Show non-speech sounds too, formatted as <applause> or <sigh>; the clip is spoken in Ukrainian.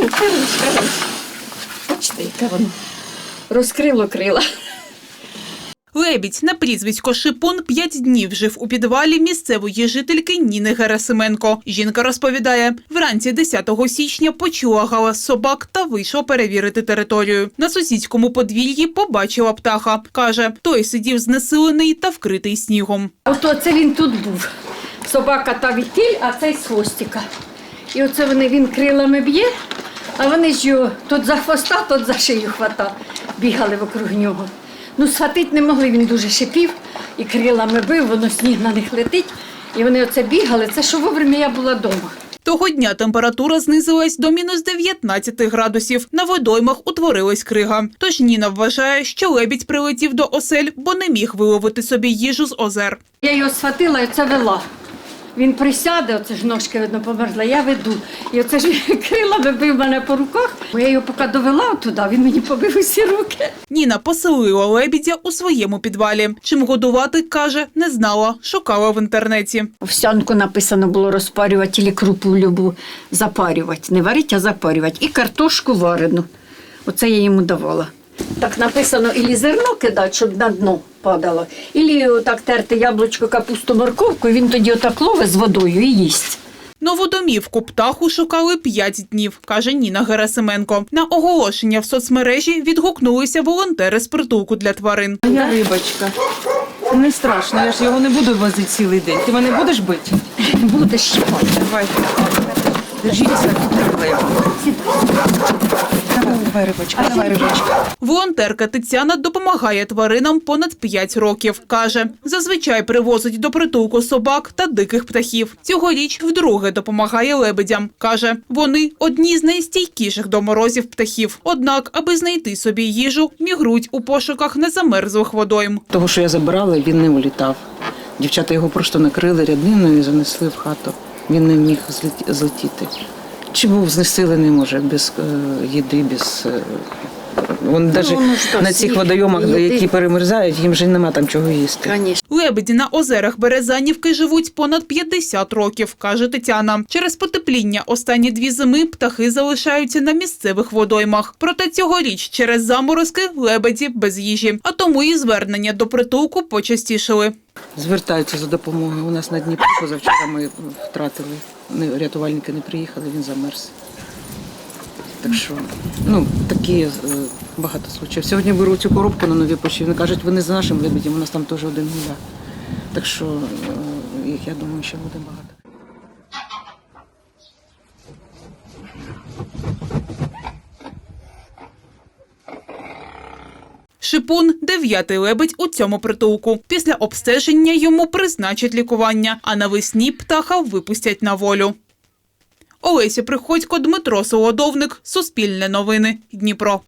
перушка. Бачите, яке воно розкрило крила. Лебідь на прізвисько Шипун п'ять днів жив у підвалі місцевої жительки Ніни Герасименко. Жінка розповідає, вранці 10 січня почула галас собак та вийшла перевірити територію. На сусідському подвір'ї побачила птаха. Каже, той сидів знесилений та вкритий снігом. Ото це він тут був. Собака та відтіль, а цей з хвостика. І оце вони він крилами б'є, а вони ж його тут за хвоста, тут за шию хвата. Бігали вокруг нього. Ну, схватити не могли, він дуже шипів і крилами бив, воно сніг на них летить. І вони оце бігали. Це що вовремя я була вдома. Того дня температура знизилась до мінус 19 градусів. На водоймах утворилась крига. Тож Ніна вважає, що лебідь прилетів до осель, бо не міг виловити собі їжу з озер. Я його схватила і оце вела. Він присяде, оце ж ножки, видно, померзла, я веду. І оце ж <laughs> він крилами бив мене по руках. Бо я його поки довела туди, він мені побив усі руки. Ніна поселила лебідя у своєму підвалі. Чим годувати, каже, не знала, шукала в інтернеті. Овсянку написано було розпарювати, або крупу любу запарювати. Не варити, а запарювати. І картошку варену. Оце я йому давала. Так написано, ілі зерно кидати, щоб на дно падало, ілі отак терти яблучко, капусту, морковку, і він тоді отак ловить з водою і їсть. Нову домівку птаху шукали п'ять днів, каже Ніна Герасименко. На оголошення в соцмережі відгукнулися волонтери з притулку для тварин. Я рибочка. Не страшно, я ж його не буду возити цілий день. Ти мене будеш бити? Буде щипати. Давай. Держіться. Давай, рибочка, Волонтерка Тетяна допомагає тваринам понад 5 років. Каже, зазвичай привозить до притулку собак та диких птахів. Цьогоріч вдруге допомагає лебедям. Каже, вони одні з найстійкіших до морозів птахів. Однак, аби знайти собі їжу, мігрують у пошуках незамерзлих водойм. Того, що я забирала, він не улітав. Дівчата його просто накрили рядниною і занесли в хату. Він не міг злеті- злетіти. Чи був знесилений, може, без е, їди, без. Е, Вон навіть ну на цих водойомах, їди. які перемерзають, їм вже нема там чого їсти. Лебеді на озерах Березанівки живуть понад 50 років, каже Тетяна. Через потепління останні дві зими птахи залишаються на місцевих водоймах. Проте цьогоріч через заморозки лебеді без їжі. А тому і звернення до притулку почастішили. Звертаються за допомогою. У нас на Дніпрі позавчора ми втратили. Не- Рятувальники не приїхали, він замерз. Так що, ну, такі е, багато случаїв. Сьогодні беру цю коробку на нові почі. Вони кажуть, вони з нашим лебедем, у нас там теж один гуля. Так що е, їх, я думаю, ще буде багато. Шипун дев'ятий лебедь у цьому притулку. Після обстеження йому призначать лікування, а навесні птаха випустять на волю. Олеся Приходько, Дмитро Солодовник, Суспільне новини, Дніпро.